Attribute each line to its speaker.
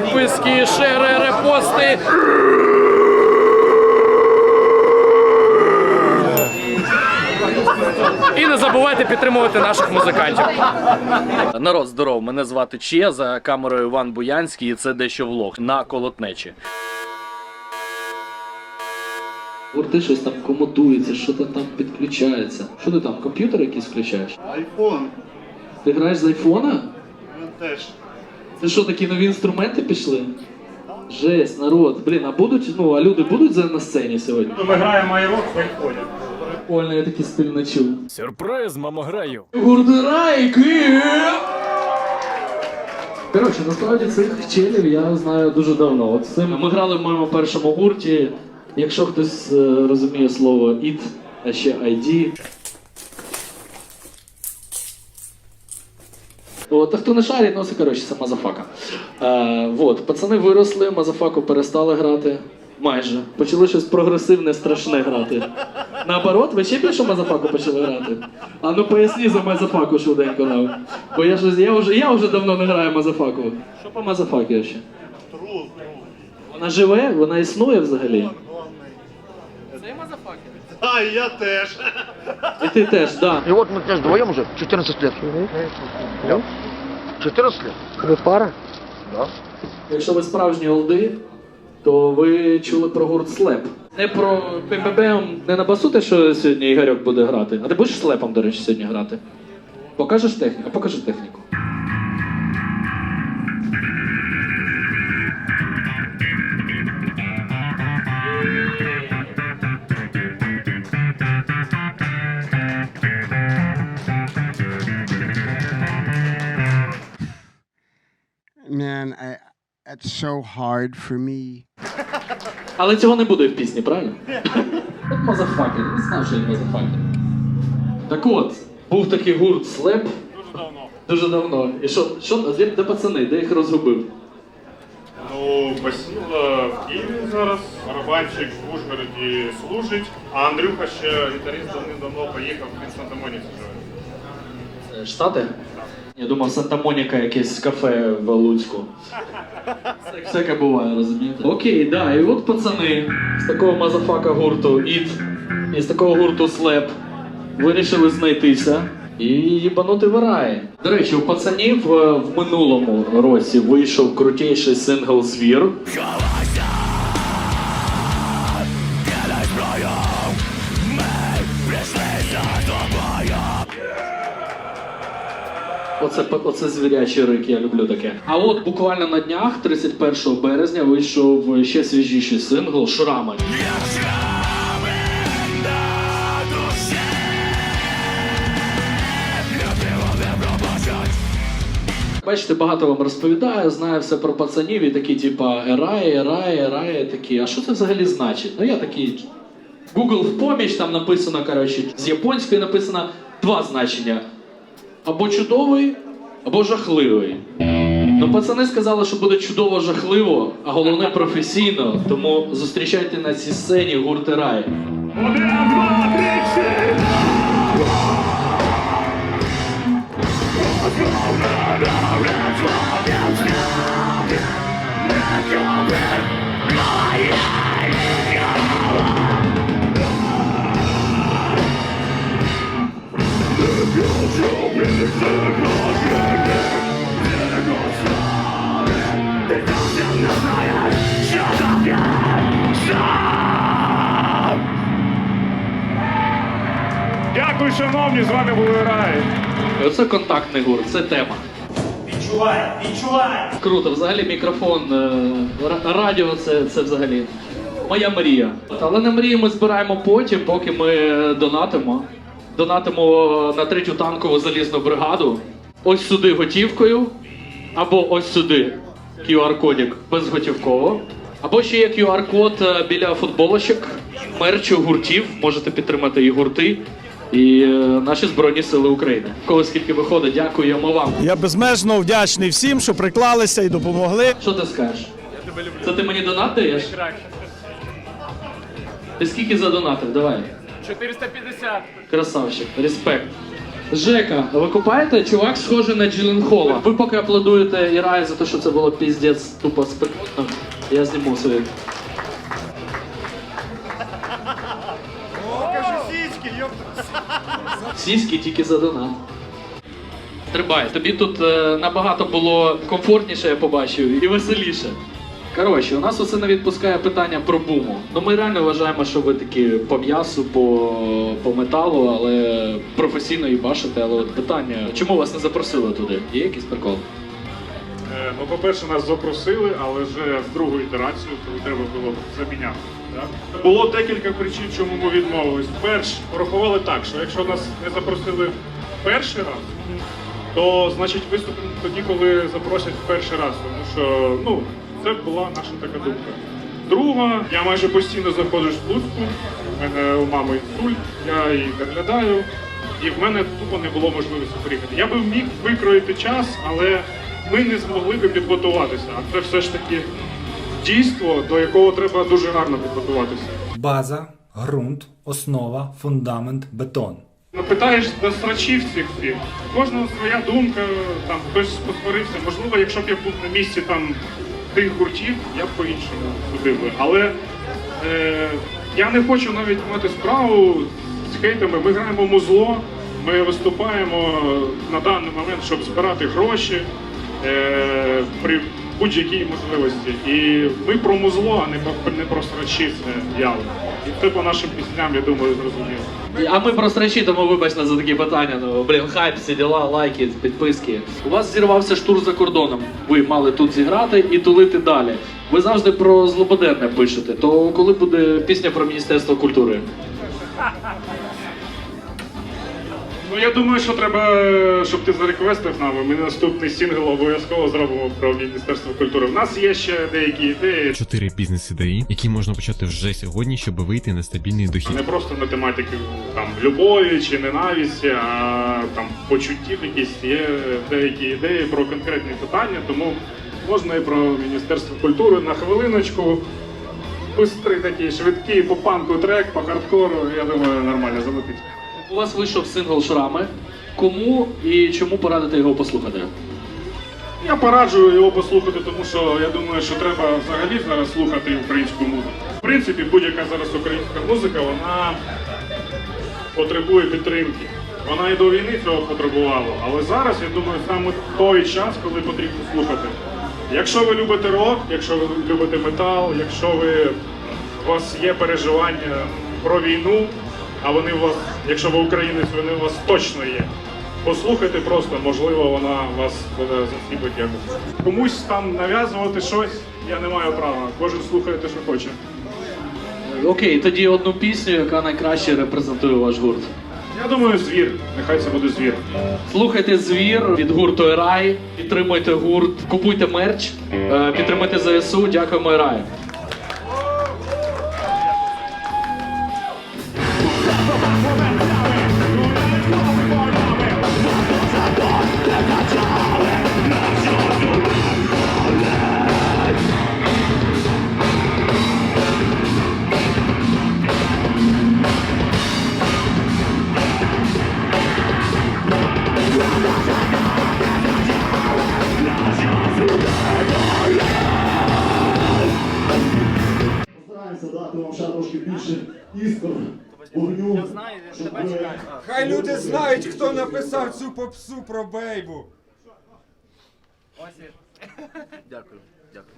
Speaker 1: підписки, шери, репости. І не забувайте підтримувати наших музикантів. Народ, здоров, мене звати Че, за камерою Іван Буянський, і це дещо влог на колотнечі. Гурти щось там комодується, що то там підключається. Що ти там, комп'ютер якийсь включаєш?
Speaker 2: Айфон.
Speaker 1: Ти граєш з айфона?
Speaker 2: Він теж.
Speaker 1: Це що, такі нові інструменти пішли? Жесть, народ. Блін, а будуть, ну, а люди будуть за- на сцені сьогодні?
Speaker 2: Ми граємо айрок в айфоні.
Speaker 1: Прикольно, я такі стиль не чув.
Speaker 3: Сюрприз, мамограю.
Speaker 1: Гурдерайки! Коротше, насправді цих челів я знаю дуже давно. От з цим ми грали в моєму першому гурті. Якщо хтось е, розуміє слово IT, а ще ID. От, а хто не шарить, ну це коротше, це мазафака. Е, от, пацани виросли, мазафаку перестали грати. Майже. Почали щось прогресивне, страшне грати. Наоборот, ви ще більше мазафаку почали грати? А ну поясні за мазафаку швиденько нам. Бо я ж я вже, я вже давно не граю мазафаку. Що по мазафакі ще? Вона живе, вона існує взагалі.
Speaker 2: А, і я теж.
Speaker 1: І ти теж, так. Да.
Speaker 4: И вот мы князь вдвоем уже 14 лет. Да. 14 лет?
Speaker 5: Ви пара?
Speaker 4: Да.
Speaker 1: Якщо ви справжні олди, то ви чули про гурт Слеп. Не про ПМБМ, не на басу те, що сьогодні Ігорьок буде грати. А ти будеш слепом, до речі, сьогодні грати? Покажеш техніку? Покажи техніку.
Speaker 6: It's so hard for me.
Speaker 1: Але цього не буде в пісні, правильно? От мазафакер, не знав, що він мазафакер. Так от, був такий гурт Слеп
Speaker 2: Дуже давно.
Speaker 1: дуже давно. І що, що де, де пацани, де їх розгубив?
Speaker 2: Ну, Басіла в Києві зараз, барабанщик в Ужгороді служить, а Андрюха ще гітарист давним-давно поїхав, в Санта-Моніці.
Speaker 1: Е, Штати? Я думав, Санта-Моніка якесь кафе в Луцьку. Всяке буває, розумієте? Окей, да, і от пацани з такого мазафака гурту Іт і з такого гурту Слеп вирішили знайтися і їбанути в рай. До речі, у пацанів е, в минулому році вийшов крутіший сингл Звір. Оце, оце звірячий рик, я люблю таке. А от буквально на днях, 31 березня, вийшов ще свіжіший сингл Шрами. Бачите, багато вам розповідаю, знаю все про пацанів і такі, типа, ераї, ераї, ераї, такі. А що це взагалі значить? Ну я такий. Google в поміч, там написано, коротше, з японської написано два значення. Або чудовий, або жахливий. Ну, пацани сказали, що буде чудово жахливо, а головне професійно. Тому зустрічайте на цій сцені гурти рай.
Speaker 2: Шановні, з вами були Рай.
Speaker 1: Оце контактний гурт, це тема.
Speaker 2: Відчувай, відчувай!
Speaker 1: Круто, взагалі мікрофон, е, радіо це, це взагалі моя мрія. Але на мрії ми збираємо потім, поки ми донатимо. Донатимо на третю танкову залізну бригаду. Ось сюди готівкою, або ось сюди QR-кодик безготівково. Або ще є QR-код е, біля футболочок, мерчу гуртів. Можете підтримати і гурти, і е, наші Збройні Сили України. Кого скільки виходить, дякуємо вам.
Speaker 3: Я безмежно вдячний всім, що приклалися і допомогли.
Speaker 1: Що ти скажеш? Я тебе люблю. Це ти мені донат даєш? Ти скільки задонатив? Давай.
Speaker 7: 450.
Speaker 1: Красавчик, респект. Жека, ви купаєте? Чувак схожий на Джилленхола. Ви поки аплодуєте Іраю за те, що це було піздець тупо спекотно. Я зніму свої. Сіськи тільки за донат. Стрибай, тобі тут е, набагато було комфортніше, я побачив, і веселіше. Коротше, у нас оце не відпускає питання про буму. Ну ми реально вважаємо, що ви такі по м'ясу, по, по металу, але професійно і бачите. Але от питання, чому вас не запросили туди? Є якийсь прикол?
Speaker 2: Е, Ну, по-перше, нас запросили, але вже в другу ітерацію, коли треба було заміняти. Було декілька причин, чому ми відмовились. Перш, порахували так, що якщо нас не запросили перший раз, то значить виступимо тоді, коли запросять в перший раз. Тому що ну, це була наша така думка. Друга, я майже постійно знаходжусь в Луцьку, у мене у мами інсульт, я її доглядаю, і в мене тупо не було можливості приїхати. Я би міг викроїти час, але ми не змогли би підготуватися. А це все ж таки дійство, до якого треба дуже гарно підготуватися.
Speaker 5: База, ґрунт, основа, фундамент, бетон.
Speaker 2: Ну, Питаєш до срачів цих всіх. Кожного своя думка, там хтось посварився. Можливо, якщо б я був на місці там тих гуртів, я б по-іншому судив би. Але е, я не хочу навіть мати справу з хейтами. Ми граємо музло, ми виступаємо на даний момент, щоб збирати гроші е, при будь-якій можливості. І ми про музло, а не про, не про срачі це явно. І це по нашим пісням, я думаю, зрозуміло.
Speaker 1: А ми просто речі, тому вибачте за такі питання. Ну блін, хайп, всі діла, лайки, підписки. У вас зірвався штур за кордоном. Ви мали тут зіграти і тулити далі. Ви завжди про злободенне пишете. То коли буде пісня про Міністерство культури?
Speaker 2: Ну я думаю, що треба, щоб ти зареквестив нам. і Ми наступний сингл обов'язково зробимо про Міністерство культури. У нас є ще деякі ідеї.
Speaker 7: чотири бізнес-ідеї, які можна почати вже сьогодні, щоб вийти на стабільний дохід.
Speaker 2: Не просто на тематики там любові чи ненависті, а там почуттів якісь є деякі ідеї про конкретні питання, тому можна і про Міністерство культури на хвилиночку. Бистрий такий швидкий по панку трек, по хардкору, я думаю, нормально залетить.
Speaker 1: У вас вийшов сингл Шрами. Кому і чому порадити його послухати?
Speaker 2: Я пораджую його послухати, тому що я думаю, що треба взагалі зараз слухати українську музику. В принципі, будь-яка зараз українська музика, вона потребує підтримки. Вона і до війни цього потребувала, але зараз я думаю, саме той час, коли потрібно слухати. Якщо ви любите рок, якщо ви любите метал, якщо ви у вас є переживання про війну, а вони у вас, якщо ви українець, вони у вас точно є. Послухайте просто, можливо, вона вас буде заціпить якось. Комусь там нав'язувати щось, я не маю права. Кожен слухає те, що хоче.
Speaker 1: Окей, тоді одну пісню, яка найкраще репрезентує ваш гурт.
Speaker 2: Я думаю, звір. Нехай це буде звір.
Speaker 1: Слухайте звір від гурту Ерай, підтримуйте гурт, купуйте мерч, е, підтримуйте ЗСУ. Дякуємо Ерай.
Speaker 8: більше іскор, вогню. щоб ми-
Speaker 9: Хай люди знають, хто написав цю попсу про бейбу. Дякую.
Speaker 4: Дякую.